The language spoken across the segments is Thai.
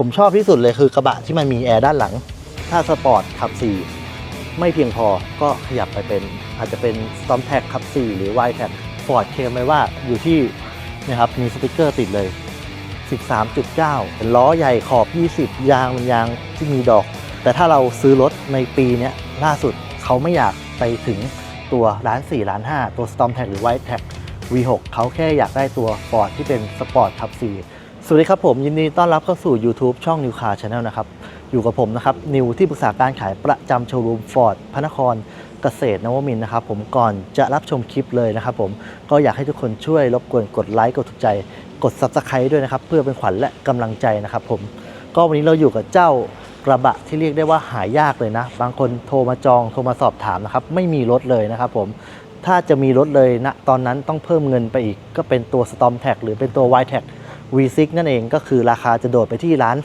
ผมชอบที่สุดเลยคือกระบะที่มันมีแอร์ด้านหลัง ถ้าสปอร์ตขับ 4 ไม่เพียงพอก็ขยับไปเป็น อาจจะเป็น Storm t a g ขับ 4 หรือ y t a g Ford เคลมไว้ว่าอยู่ที่นะครับมีสติกเกอร์ติดเลย 13.9 เป็นล้อใหญ่ขอบ 20 ยางเป็นยางที่มีดอก แต่ถ้าเราซื้อรถในปีนี้ล่าสุดเขาไม่อยากไปถึงตัวล้าน4ล้าน 5 ตัว Storm t a g หรือ y t a g V6 เขาแค่อยากได้ตัว Ford ที่เป็นสปอร์ตขับ 4 สวัสดีครับผมยินดีต้อนรับเข้าสู่ YouTube ช่อง New Car Channel นะครับ อยู่กับผมนะครับ นิวที่ปรึกษาการขายประจำโชว์รูมฟอร์ดพระนครเกษตรนวมินนะครับผมก่อนจะรับชมคลิปเลยนะครับผมก็อยากให้ทุกคนช่วยรบกวนกดไลค์กดถูกใจ กด Subscribe ด้วยนะครับ เพื่อเป็นขวัญและกำลังใจนะครับผมก็วันนี้เราอยู่กับเจ้ากระบะที่เรียกได้ว่าหายากเลยนะ บางคนโทรมาจองโทรมาสอบถามนะครับไม่มีรถเลยนะครับผมถ้าจะมีรถเลยณตอนนั้นต้องเพิ่มเงินไปอีก ก็เป็นตัว Storm Tag หรือเป็นตัว Y Tag V6 นั่นเองก็คือราคาจะโดดไปที่ล้าน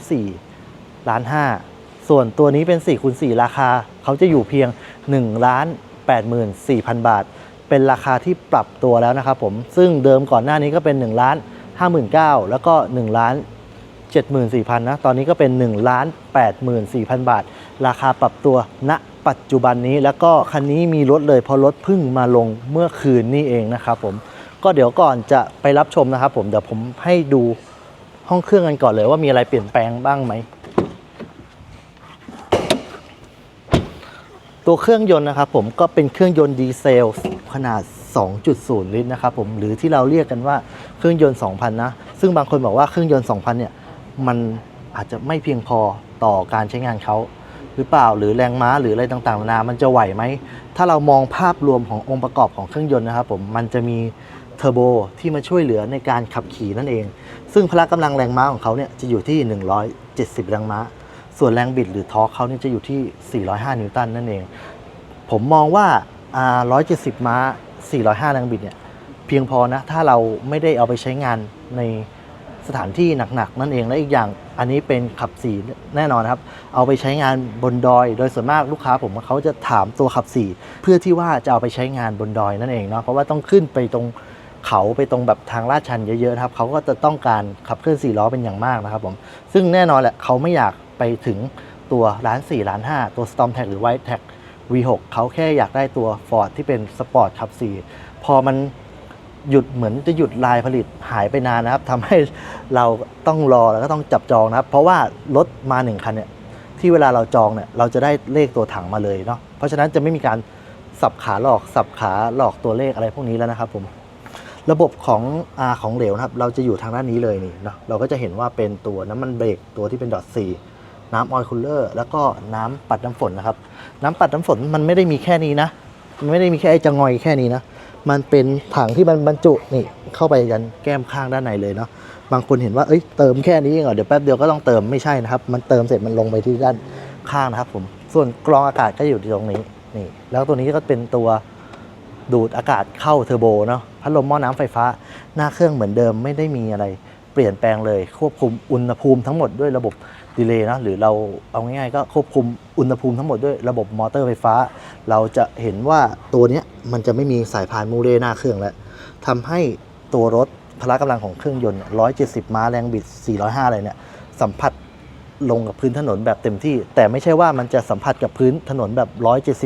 4ล้าน5ส่วนตัวนี้เป็น4คูณ4ราคาเขาจะอยู่เพียง1ล้าน84,000 บาท เป็นราคาที่ปรับตัวแล้วนะครับผม ซึ่งเดิมก่อนหน้านี้ก็เป็น1ล้าน59,000 แล้วก็1ล้าน74,000นะ ตอนนี้ก็เป็น1ล้าน84,000 บาท ราคาปรับตัวณปัจจุบันนี้แล้วก็คันนี้มีรถเลยเพราะรถพิ่งมาลงเมื่อคืนนี่เองนะครับผม ก็เดี๋ยวก่อนจะไปรับชมนะครับผมเดี๋ยวผมให้ดูห้องเครื่องกันก่อนเลยว่ามีอะไรเปลี่ยนแปลงบ้างไหม ตัวเครื่องยนต์นะครับผมก็เป็นเครื่องยนต์ดีเซลขนาด 2.0 ลิตรนะครับผมหรือที่เราเรียกกันว่าเครื่องยนต์ 2,000 นะ ซึ่งบางคนบอกว่าเครื่องยนต์ 2,000 เนี่ยมันอาจจะไม่เพียงพอต่อการใช้งานเขาหรือเปล่าหรือแรงม้าหรืออะไรต่างๆนานามันจะไหวไหม ถ้าเรามองภาพรวมขององค์ประกอบของเครื่องยนต์นะครับผมมันจะมี เทอร์โบที่มาช่วยเหลือในการขับขี่นั่นเอง ซึ่งพละกำลังแรงม้าของเขาเนี่ยจะอยู่ที่ 170 แรงม้า ส่วนแรงบิดหรือทอร์กเขาเนี่ยจะอยู่ที่ 405 นิวตันนั่นเอง ผมมองว่าอ่า 170 ม้า 405 แรงบิดเนี่ยเพียงพอนะ ถ้าเราไม่ได้เอาไปใช้งานในสถานที่หนักๆ นั่นเองและอีกอย่างอันนี้เป็นขับสีแน่นอนครับ เอาไปใช้งานบนดอย โดยส่วนมากลูกค้าผมเขาจะถามตัวขับสีเพื่อที่ว่าจะเอาไปใช้งานบนดอยนั่นเองเนาะเพราะว่าต้องขึ้นไปตรง เขาไปตรงแบบทางลาดชันเยอะๆครับเขาก็จะต้องการขับเคลื่อนสี่ล้อเป็นอย่างมากนะครับผมซึ่งแน่นอนแหละเขาไม่อยากไปถึงตัวล้าน4ล้าน5 ตัว Storm Tag หรือ White Tag V6 เขาแค่อยากได้ตัว Ford ที่เป็นสปอร์ตขับ4พอมันหยุดเหมือนจะหยุดลายผลิตหายไปนานนะครับทำให้เราต้องรอแล้วก็ต้องจับจองนะครับ เพราะว่ารถมาหนึ่งคันเนี่ยที่เวลาเราจองเนี่ยเราจะได้เลขตัวถังมาเลยเนาะเพราะฉะนั้นจะไม่มีการสับขาหลอกสับขาหลอกตัวเลขอะไรพวกนี้แล้วนะครับผม ระบบของอาของเหลวนะครับ เราจะอยู่ทางด้านนี้เลยนี่เนาะเราก็จะเห็นว่าเป็นตัวน้ำมันเบรกตัวที่เป็นดอทสีน้ำออยล์คูลเลอร์แล้วก็น้ำปัดน้ำฝนนะครับ น้ำปัดน้ำฝนมันไม่ได้มีแค่นี้นะมันไม่ได้มีแค่ไอ้จะงอยแค่นี้นะ มันเป็นถังที่มันบรรจุนี่เข้าไปยันแก้มข้างด้านในเลยเนาะบางคนเห็นว่าเอ้ยเติมแค่นี้เองเหรอเดี๋ยวแป๊บเดียวก็ต้องเติมไม่ใช่นะครับมันเติมเสร็จมันลงไปที่ด้านข้างนะครับผมส่วนกรองอากาศก็อยู่ตรงนี้นี่ แล้วตัวนี้ก็เป็นตัวดูดอากาศเข้าเทอร์โบเนาะ พัดลมหม้อน้ำไฟฟ้า หน้าเครื่องเหมือนเดิมไม่ได้มีอะไรเปลี่ยนแปลงเลย ควบคุมอุณหภูมิทั้งหมดด้วยระบบดีเลย์นะหรือเราเอาง่ายๆก็ควบคุมอุณหภูมิทั้งหมดด้วยระบบมอเตอร์ไฟฟ้า เราจะเห็นว่าตัวนี้มันจะไม่มีสายพานมูเรหน้าเครื่องแล้วทำให้ตัวรถพละกำลังของเครื่องยนต์ 170 ม้าแรงบิด 405 อะไรเนี่ย สัมผัสลงกับพื้นถนนแบบเต็มที่ แต่ไม่ใช่ว่ามันจะสัมผัสกับพื้นถนนแบบ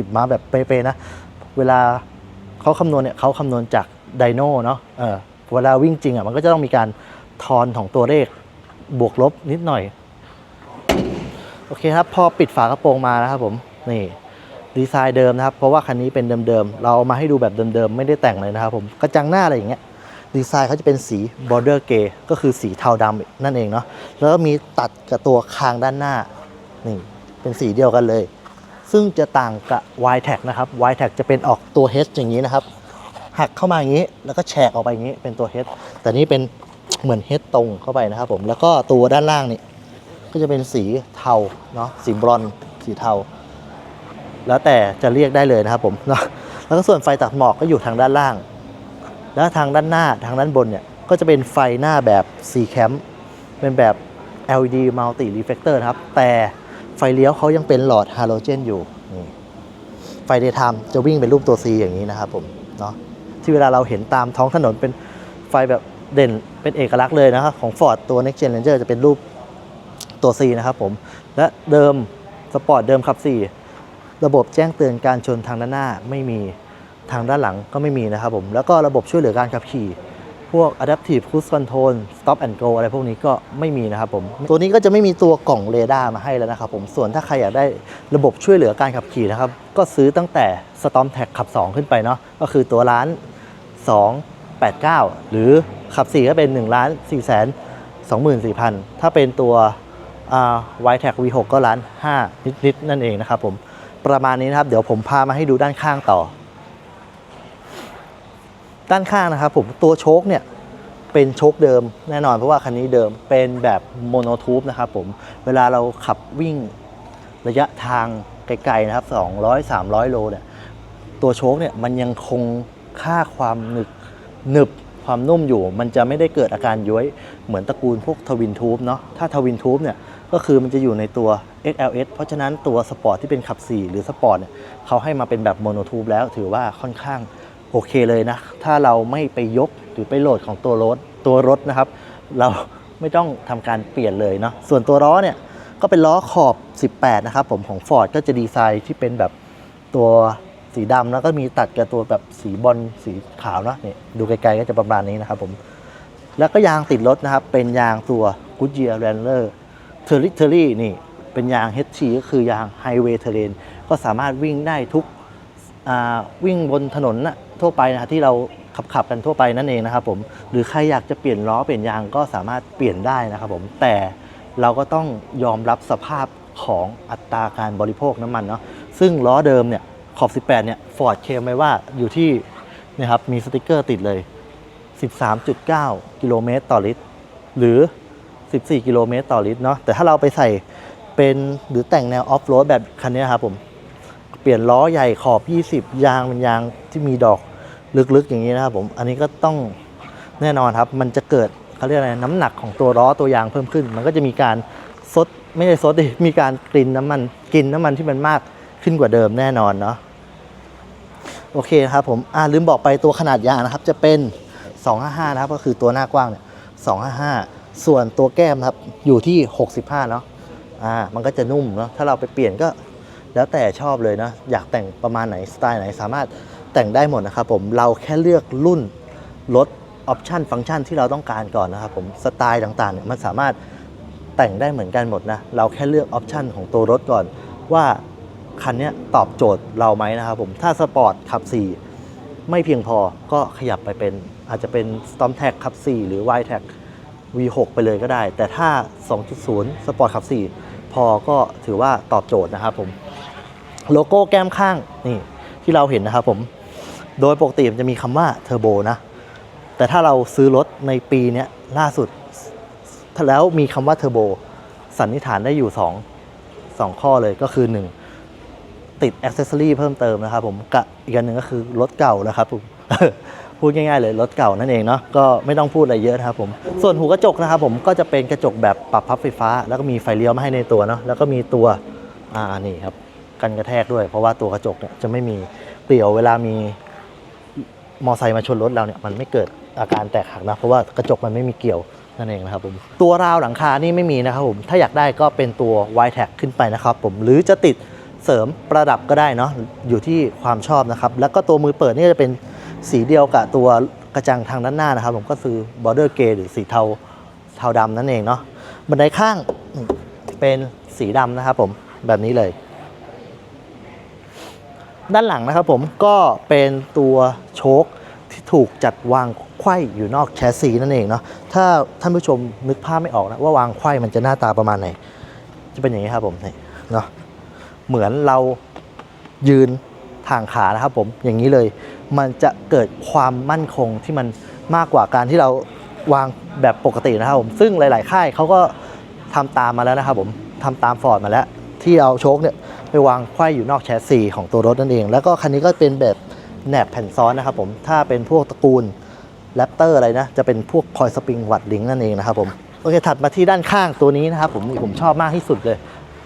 170 ม้าแบบเป๊ะๆนะ เวลาเขาคำนวณเนี่ยเขาคำนวณจาก ไดโน่เนาะเออเวลาวิ่งจริงอะมันก็จะต้องมีการทอนของตัวเลขบวกลบนิดหน่อย โอเคครับ พอปิดฝากระโปรงมานะครับผม นี่ดีไซน์เดิมนะครับ เพราะว่าคันนี้เป็นเดิมๆ เราเอามาให้ดูแบบเดิมๆ ไม่ได้แต่งเลยนะครับผม กระจังหน้าอะไรอย่างเงี้ย ดีไซน์เขาจะเป็นสี border gray ก็คือสีเทาดำนั่นเองเนาะ แล้วก็มีตัดกับตัวคางด้านหน้า นี่ เป็นสีเดียวกันเลย ซึ่งจะต่างกับ y t a g นะครับ y t a g จะเป็นออกตัว H อย่างนี้นะครับ หักเข้ามาอย่างนี้ แล้วก็แฉกออกไปอย่างนี้เป็นตัว H แต่นี่เป็นเหมือน H ตรงเข้าไปนะครับผมแล้วก็ตัวด้านล่างนี่ก็จะเป็นสีเทาเนาะสีบรอนสีเทา แล้วแต่จะเรียกได้เลยนะครับผมเนาะแล้วก็ส่วนไฟตัดหมอกก็อยู่ทางด้านล่าง แล้วทางด้านหน้าทางด้านบนเนี่ยก็จะเป็นไฟหน้าแบบ C cam เป็นแบบ LED multi reflector นะครับ แต่ไฟเลี้ยวเขายังเป็นหลอดฮาโลเจนอยู่นี่ไฟ daytime จะวิ่งเป็นรูปตัว C อย่างนี้นะครับผมเนาะ ที่เวลาเราเห็นตามท้องถนนเป็นไฟแบบเด่นเป็นเอกลักษณ์เลยนะครับ ของ Ford ตัว Next Gen Ranger จะเป็นรูปตัว C นะครับผม และเดิมสปอร์ตเดิมขับ 4 ระบบแจ้งเตือนการชนทางด้านหน้าไม่มีทางด้านหลังก็ไม่มีนะครับผม แล้วก็ระบบช่วยเหลือการขับขี่ พวก adaptive cruise control stop and go อะไรพวกนี้ก็ไม่มีนะครับผม ตัวนี้ก็จะไม่มีตัวกล่องเรดาร์มาให้แล้วนะครับผม ส่วนถ้าใครอยากได้ระบบช่วยเหลือการขับขี่นะครับ ก็ซื้อตั้งแต่ Storm Tag ขับ 2 ขึ้นไปเนาะ ก็คือตัวล้าน 289 หรือขับ 4 ก็เป็น1ล้าน4แสน24,000 ถ้าเป็นตัวอ่า y t a g V6 ก็ล้าน5นิด ๆ นั่นเองนะครับผม ประมาณนี้นะครับ เดี๋ยวผมพามาให้ดูด้านข้างต่อ ด้านข้างนะครับผมตัวโชคเนี่ยเป็นโชคเดิมแน่นอนเพราะว่าคันนี้เดิมเป็นแบบโมโนทูบนะครับผม เวลาเราขับวิ่งระยะทางไกล ๆ นะครับ 200 300 โลเนี่ยตัวโชคเนี่ยมันยังคง ค่าความหนึบหนึบความนุ่มอยู่ มันจะไม่ได้เกิดอาการย้วยเหมือนตระกูลพวกทวินทูบเนาะถ้าทวินทูบเนี่ยก็คือมันจะอยู่ในตัว XLS เพราะฉะนั้นตัวสปอร์ตที่เป็นขับ 4 หรือสปอร์ตเนี่ยเขาให้มาเป็นแบบโมโนทูบแล้วถือว่าค่อนข้างโอเคเลยนะ ถ้าเราไม่ไปยกหรือไปโหลดของตัวรถตัวรถนะครับ เราไม่ต้องทำการเปลี่ยนเลยเนาะส่วนตัวล้อเนี่ยก็เป็นล้อขอบ 18 นะครับผมของ Ford ก็จะดีไซน์ที่เป็นแบบตัว สีดำแล้วก็มีตัดกับตัวแบบสีบอลสีขาวเนาะนี่ดูไกลๆก็จะประมาณนี้นะครับผม แล้วก็ยางติดรถนะครับ เป็นยางตัว Goodyear Wrangler Territory นี่ เป็นยาง HT ก็คือยาง Highway Terrain ก็สามารถวิ่งได้ทุกวิ่งบนถนนนะทั่วไปนะที่เราขับขับกันทั่วไปนั่นเองนะครับผมหรือใครอยากจะเปลี่ยนล้อเปลี่ยนยางก็สามารถเปลี่ยนได้นะครับผมแต่เราก็ต้องยอมรับสภาพของอัตราการบริโภคน้ำมันเนาะซึ่งล้อเดิมเนี่ย ขอบ 18 เนี่ยฟอร์ดเคลมไว้ว่าอยู่ที่นะครับมีสติกเกอร์ติดเลย 13.9 กิโลเมตรต่อลิตร หรือ 14 กิโลเมตรต่อลิตรเนาะแต่ถ้าเราไปใส่เป็นหรือแต่งแนวออฟโรดแบบคันนี้ครับผม เปลี่ยนล้อใหญ่ขอบ 20 ยางเป็นยางที่มีดอกลึกๆ อย่างนี้นะครับผม อันนี้ก็ต้องแน่นอนครับ มันจะเกิดเขาเรียกอะไรน้ำหนักของตัวล้อตัวยางเพิ่มขึ้น มันก็จะมีการซดไม่ได้ซดดิมีการกลิ่นน้ำมันกินน้ำมันที่มันมากขึ้นกว่าเดิมแน่นอนเนาะ โอเคครับผมอ่าลืมบอกไปตัวขนาดยางนะครับ จะเป็น 255 นะครับ ก็คือตัวหน้ากว้างเนี่ย 255 ส่วนตัวแก้มครับอยู่ที่ 65 เนาะอ่ามันก็จะนุ่มเนาะถ้าเราไปเปลี่ยนก็แล้วแต่ชอบเลยนะอยากแต่งประมาณไหนสไตล์ไหนสามารถแต่งได้หมดนะครับผมเราแค่เลือกรุ่นรถออปชันฟังก์ชันที่เราต้องการก่อนนะครับผมสไตล์ต่างๆเนี่ยมันสามารถแต่งได้เหมือนกันหมดนะเราแค่เลือกออปชันของตัวรถก่อนว่า คันนี้ตอบโจทย์เราไหมนะครับผมถ้าสปอร์ตขับ 4 ไม่เพียงพอก็ขยับไปเป็นอาจจะเป็น Storm Tag ขับ 4 หรือ Y Tag V6 ไปเลยก็ได้ แต่ถ้า 2.0 สปอร์ตขับ 4 พอก็ถือว่าตอบโจทย์นะครับผมโลโก้แก้มข้างนี่ที่เราเห็นนะครับผมโดยปกติมันจะมีคำว่าเทอร์โบนะ แต่ถ้าเราซื้อรถในปีนี้ล่าสุดแล้วมีคำว่าเทอร์โบสันนิษฐานได้อยู่ 2 2 ข้อเลยก็คือ 1 ติดอ c เซสซอรีเพิ่มเติมนะครับผมกับอีกอันหนึ่งก็คือรถเก่านะครับผมพูดง่ายๆเลยรถเก่านั่นเองเนาะก็ไม่ต้องพูดอะไรเยอะนะครับผมส่วนหูกระจกนะครับผมก็จะเป็นกระจกแบบปรับพับไฟฟ้า แล้วก็มีไฟเลี้ยวมาให้ในตัวเนาะแล้วก็มีตัวอ่านี่ครับกันกระแทกด้วย เพราะว่าตัวกระจกเนี่ยจะไม่มีเปลี่ยวเวลามีมอไซค์มาชนรถเราเนี่ยมันไม่เกิดอาการแตกหักนะเพราะว่ากระจกมันไม่มีเกี่ยวนั่นเองนะครับผมตัวราวหลังคานี่ไม่มีนะครับผมถ้าอยากได้ก็เป็นตัว y t a g ขึ้นไปนะครับผมหรือจะติด เสริมประดับก็ได้เนาะอยู่ที่ความชอบนะครับ แล้วก็ตัวมือเปิดนี่จะเป็นสีเดียวกับตัวกระจังทางด้านหน้านะครับ ผมก็คือ border gray หรือสีเทาเทาดำนั่นเองเนาะบันไดข้างเป็นสีดำนะครับผมแบบนี้เลย ด้านหลังนะครับผมก็เป็นตัวโชคที่ถูกจัดวางไขว้อยู่นอกแชสซีนั่นเองเนาะถ้าท่านผู้ชมนึกภาพไม่ออกนะว่าวางไขว้มันจะหน้าตาประมาณไหน จะเป็นอย่างนี้ครับผมนี่เนาะ เหมือนเรายืนทางขานะครับผมอย่างนี้เลย มันจะเกิดความมั่นคงที่มันมากกว่าการที่เราวางแบบปกตินะครับผมซึ่งหลาย ๆ ค่ายเขาก็ทำตามมาแล้วนะครับผมทำตามฟอร์ดมาแล้ว ที่เอาโชคเนี่ยไปวางไขว้อยู่นอกแชสซีของตัวรถนั่นเอง แล้วก็คันนี้ก็เป็นแบบแหนบแผ่นซ้อนนะครับผมถ้าเป็นพวกตระกูลแรปเตอร์อะไรนะจะเป็นพวกคอยสปริงวัดลิงนั่นเองนะครับผมโอเคถัดมาที่ด้านข้างตัวนี้นะครับผมผมชอบมากที่สุดเลย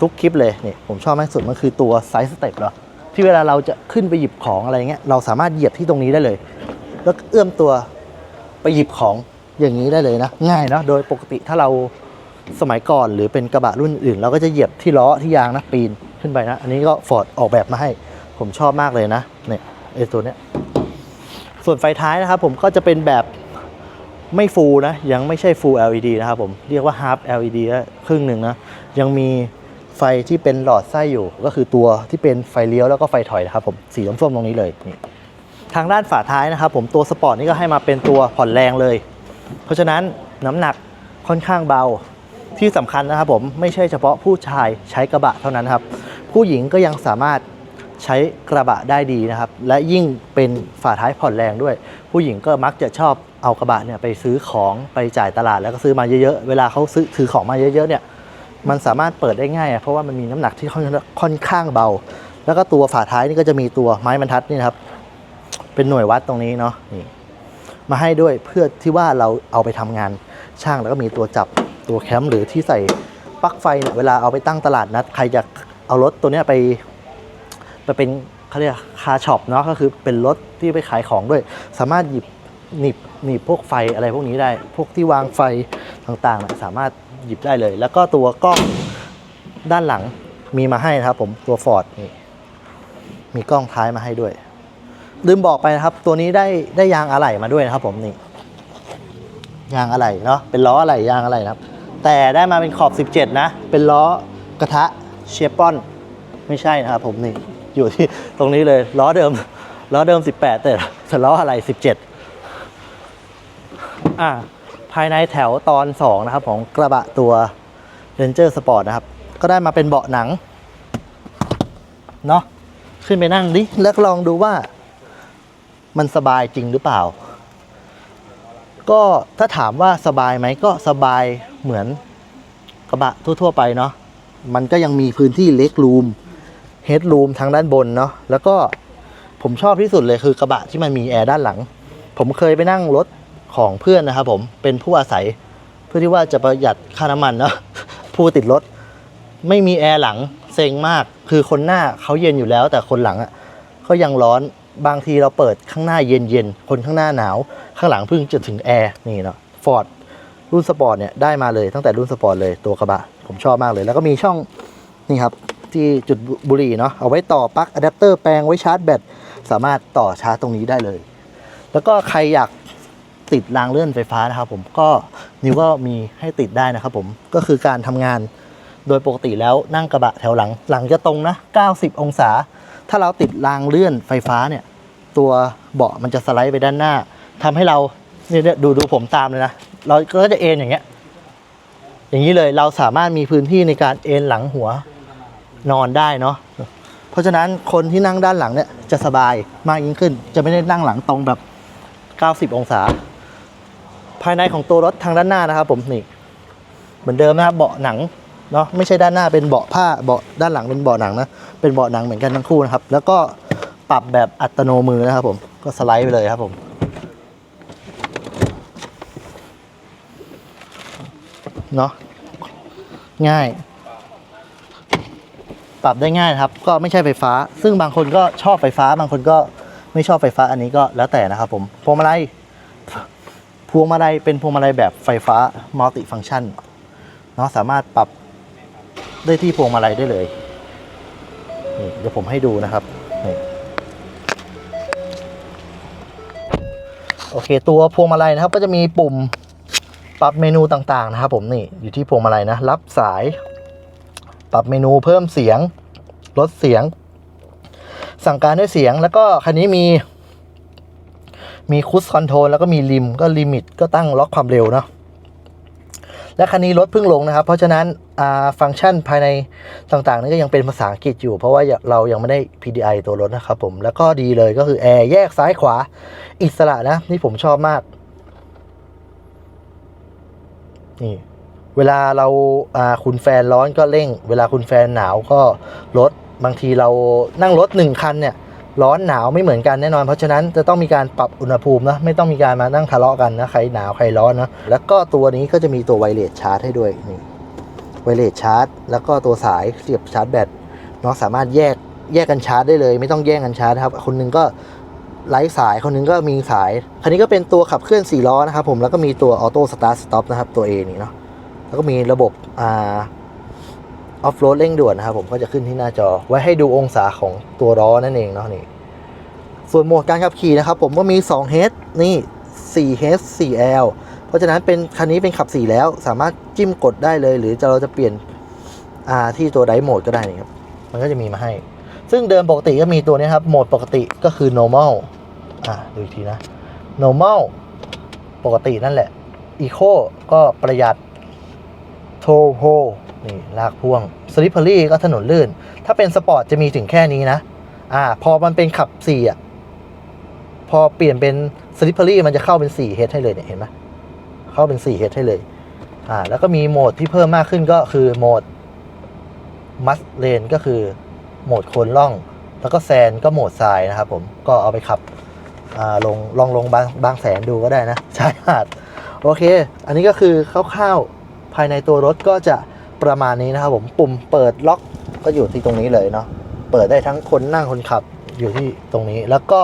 ทุกคลิปเลยนี่ผมชอบมากสุดมันคือตัวไซส์สเต็ปเนาะที่เวลาเราจะขึ้นไปหยิบของอะไรเงี้ยเราสามารถเหยียบที่ตรงนี้ได้เลย แล้วเอื้อมตัวไปหยิบของอย่างนี้ได้เลยนะ ง่ายเนาะโดยปกติถ้าเราสมัยก่อนหรือเป็นกระบะรุ่นอื่น เราก็จะเหยียบที่ล้อที่ยางนะปีนขึ้นไปนะ อันนี้ก็ฟอร์ดออกแบบมาให้ ผมชอบมากเลยนะเนี่ยไอตัวเนี้ยส่วนไฟท้ายนะครับผมก็จะเป็นแบบไม่ฟูลนะ ยังไม่ใช่ full LED นะครับผม เรียกว่า half LED ครึ่งหนึ่งนะ ยังมี ไฟที่เป็นหลอดไส้อยู่ ก็คือตัวที่เป็นไฟเลี้ยวแล้วก็ไฟถอยนะครับผมสีส้มๆตรงนี้เลยนี่ทางด้านฝาท้ายนะครับผมตัวสปอร์ตนี่ก็ให้มาเป็นตัวผ่อนแรงเลย เพราะฉะนั้นน้ำหนักค่อนข้างเบาที่สำคัญนะครับผมไม่ใช่เฉพาะผู้ชายใช้กระบะเท่านั้นครับ ผู้หญิงก็ยังสามารถใช้กระบะได้ดีนะครับ และยิ่งเป็นฝาท้ายผ่อนแรงด้วย ผู้หญิงก็มักจะชอบเอากระบะเนี่ยไปซื้อของไปจ่ายตลาดแล้วก็ซื้อมาเยอะๆ เวลาเขาซื้อถือของมาเยอะๆเนี่ย มันสามารถเปิดได้ง่ายอะเพราะว่ามันมีน้ำหนักที่ค่อนข้างเบา แล้วก็ตัวฝาท้ายนี่ก็จะมีตัวไม้บรรทัดนี่นครับ เป็นหน่วยวัดตรงนี้เนาะนี่มาให้ด้วยเพื่อที่ว่าเราเอาไปทำงานช่างแล้วก็มีตัวจับตัวแคมป์หรือที่ใส่ปลั๊กไฟเนี่ยเวลาเอาไปตั้งตลาดนัดใครจะเอารถตัวเนี้ยไปไปเป็นเขาเรียกคาช็อปเนาะก็คือเป็นรถที่ไปขายของด้วย สามารถหยิบ หนีบหนีบพวกไฟอะไรพวกนี้ได้ พวกที่วางไฟต่างๆนะสามารถหยิบได้เลย แล้วก็ตัวกล้องด้านหลังมีมาให้นะครับ ผมตัวฟอร์ดนี่มีกล้องท้ายมาให้ด้วย ลืมบอกไปนะครับ ตัวนี้ได้ได้ยางอะไหล่มาด้วยนะครับ ผมนี่ ยางอะไหล่เนาะเป็นล้ออะไหล่ยางอะไหล่นะครับ แต่ได้มาเป็นขอบ 17 นะ เป็นล้อกระทะเชฟปอน ไม่ใช่นะครับผมนี่ อยู่ที่ตรงนี้เลยล้อเดิมล้อเดิม 18 แต่แต่ล้ออะไหล่17 อ่าภายในแถวตอน 2 นะครับ ของกระบะตัว Ranger Sport นะครับ ก็ได้มาเป็นเบาะหนัง เนาะขึ้นไปนั่งดิ แล้วลองดูว่ามันสบายจริงหรือเปล่า ก็ถ้าถามว่าสบายไหมก็สบายเหมือนกระบะทั่ว ๆ ไปเนาะมันก็ยังมีพื้นที่เล็กรูมเฮดรูมทางด้านบนเนาะแล้วก็ผมชอบที่สุดเลยคือกระบะที่มันมีแอร์ด้านหลัง ผมเคยไปนั่งรถ ของเพื่อนนะครับผมเป็นผู้อาศัยเพื่อที่ว่าจะประหยัดค่าน้ำมันเนาะผู้ติดรถไม่มีแอร์หลังเซ็งมากคือคนหน้าเขาเย็นอยู่แล้ว แต่คนหลังอะก็ยังร้อนบางทีเราเปิดข้างหน้าเย็นเย็นคนข้างหน้าหนาว ข้างหลังเพิ่งจะถึงแอร์นี่เนาะฟอร์ดรุ่นสปอร์ตเนี่ยได้มาเลยตั้งแต่รุ่นสปอร์ตเลยตัวกระบะ ผมชอบมากเลย แล้วก็มีช่องนี่ครับที่จุดบุหรี่เนาะเอาไว้ต่อปลั๊กอะแดปเตอร์แปลงไว้ชาร์จแบตสามารถต่อชาร์จตรงนี้ได้เลย แล้วก็ใครอยาก ติดรางเลื่อนไฟฟ้านะครับผมก็นิวก็มีให้ติดได้นะครับผมก็คือการทำงานโดยปกติแล้วนั่งกระบะแถวหลัง หลังจะตรงนะ 90 องศา ถ้าเราติดรางเลื่อนไฟฟ้าเนี่ย ตัวเบาะมันจะสไลด์ไปด้านหน้าทำให้เราเนี่ยเนี่ยดูดูผมตามเลยนะ เราก็จะเอนอย่างเงี้ย อย่างนี้เลยเราสามารถมีพื้นที่ในการเอนหลังหัวนอนได้เนาะเพราะฉะนั้นคนที่นั่งด้านหลังเนี่ยจะสบายมากยิ่งขึ้น จะไม่ได้นั่งหลังตรงแบบ 90 องศา ภายในของตัวรถทางด้านหน้านะครับผมนี่เหมือนเดิมนะครับเบาะหนังเนาะไม่ใช่ด้านหน้าเป็นเบาะผ้าเบาะด้านหลังเป็นเบาะหนังนะเป็นเบาะหนังเหมือนกันทั้งคู่นะครับ แล้วก็ปรับแบบอัตโนมือนะครับผมก็สไลด์ไปเลยครับผมเนาะง่าย ปรับได้ง่ายนะครับ ก็ไม่ใช่ไฟฟ้า ซึ่งบางคนก็ชอบไฟฟ้า บางคนก็ไม่ชอบไฟฟ้าอันนี้ก็แล้วแต่นะครับผมพวงมาลัย พวงมาลัยเป็นพวงมาลัยแบบไฟฟ้ามัลติฟังชันเนาะสามารถปรับได้ที่พวงมาลัยได้เลยนี่เดี๋ยวผมให้ดูนะครับนี่โอเค ตัวพวงมาลัยนะครับ ก็จะมีปุ่มปรับเมนูต่างๆนะครับผมนี่อยู่ที่พวงมาลัยนะ รับสาย ปรับเมนูเพิ่มเสียง ลดเสียง สั่งการด้วยเสียงแล้วก็คันนี้มี มีคูสคอนโทรลแล้วก็มีลิมก็ลิมิตก็ตั้งล็อกความเร็วเนาะและคันนี้รถเพิ่งลงนะครับ เพราะฉะนั้นฟังก์ชันภายในต่างๆ นี่ก็ยังเป็นภาษาอังกฤษอยู่ เพราะว่าเรายังไม่ได้ PDI ตัวรถนะครับผม แล้วก็ดีเลยก็คือแอร์แยกซ้ายขวาอิสระนะ นี่ผมชอบมาก นี่ เวลาเราาคุณแฟนร้อนก็เร่ง เวลาคุณแฟนหนาวก็ลดบางทีเรานั่งรถหนึ่งคันเนี่ย ร้อนหนาวไม่เหมือนกันแน่นอน เพราะฉะนั้นจะต้องมีการปรับอุณหภูมินะไม่ต้องมีการมานั่งทะเลาะกันนะใครหนาวใครร้อนนะแล้วก็ตัวนี้ก็จะมีตัวไวเลสชาร์จให้ด้วยนี่ไวเลสชาร์จ แล้วก็ตัวสายเสียบชาร์จแบตเนาะสามารถแยกแยกกันชาร์จได้เลย ไม่ต้องแย่งกันชาร์จครับคนหนึงก็ไร้สายคนหนึงก็มีสาย คันนี้ก็เป็นตัวขับเคลื่อน4ล้อนะครับผมแล้วก็มีตัวออโต้สตาร์ทสต็อปนะครับตัว A นี่เนาะแล้วก็มีระบบอ่า ออฟโรดเร่งด่วนนะครับผมก็จะขึ้นที่หน้าจอ ไว้ให้ดูองศาของตัวล้อนั่นเองเนาะนี่ ส่วนโหมดการขับขี่นะครับ ผมก็มี2 h นี่4 h 4 l เพราะฉะนั้นเป็นคันนี้เป็นขับ 4 แล้ว สามารถจิ้มกดได้เลย หรือจะเราจะเปลี่ยนอ่าที่ตัวไดโหมดก็ได้นี่ครับมันก็จะมีมาให้ ซึ่งเดิมปกติก็มีตัวนี้ครับโหมดปกติก็คือ normal อ่าดูอีกทีนะ normal ปกตินั่นแหละ eco ก็ประหยัดโทโฮ นี่ลากพ่วง slippery ก็ถนนลื่น ถ้าเป็นสปอร์ตจะมีถึงแค่นี้นะอ่าพอมันเป็นขับ4อะพอเปลี่ยนเป็น slippery มันจะเข้าเป็น4 h ให้เลยเนี่ยเห็นไหมเข้าเป็น4 h ให้เลยอ่าแล้วก็มีโหมดที่เพิ่มมากขึ้นก็คือโหมด must lane ก็คือโหมดโคนล่อง แล้วก็แซนก็โหมดทรายนะครับผมก็เอาไปขับอ่าลงลองลงบางบางแสนดูก็ได้นะชายหาด โอเค อันนี้ก็คือคร่าวๆภายในตัวรถก็จะ ประมาณนี้นะครับผมปุ่มเปิดล็อกก็อยู่ที่ตรงนี้เลยเนาะเปิดได้ทั้งคนนั่งคนขับอยู่ที่ตรงนี้แล้วก็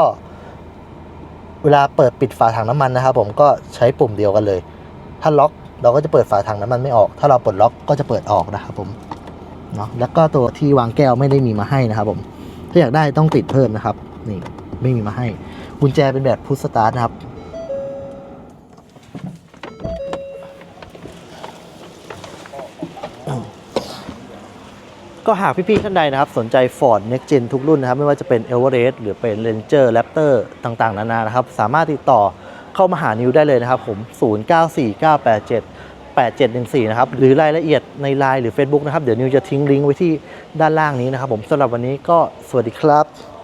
เวลาเปิดปิดฝาถังน้ำมันนะครับผมก็ใช้ปุ่มเดียวกันเลย ถ้าล็อกเราก็จะเปิดฝาถังน้ำมันไม่ออก ถ้าเราปลดล็อกก็จะเปิดออกนะครับผมเนาะแล้วก็ตัวที่วางแก้วไม่ได้มีมาให้นะครับผมถ้าอยากได้ต้องติดเพิ่มนะครับนี่ไม่มีมาให้กุญแจเป็นแบบพุชสตาร์ทนะครับ ก็หากพี่ๆท่านใดนะครับสนใจ Ford Next Gen ทุกรุ่นนะครับ ไม่ว่าจะเป็น Everest หรือเป็น Ranger Raptor ต่างๆ นานานะครับ สามารถติดต่อเข้ามาหานิวได้เลยนะครับผม 094987 8714 นะครับ หรือรายละเอียดใน Line หรือ Facebook นะครับ เดี๋ยวนิวจะทิ้งลิงก์ไว้ที่ด้านล่างนี้นะครับผมสำหรับวันนี้ก็สวัสดีครับ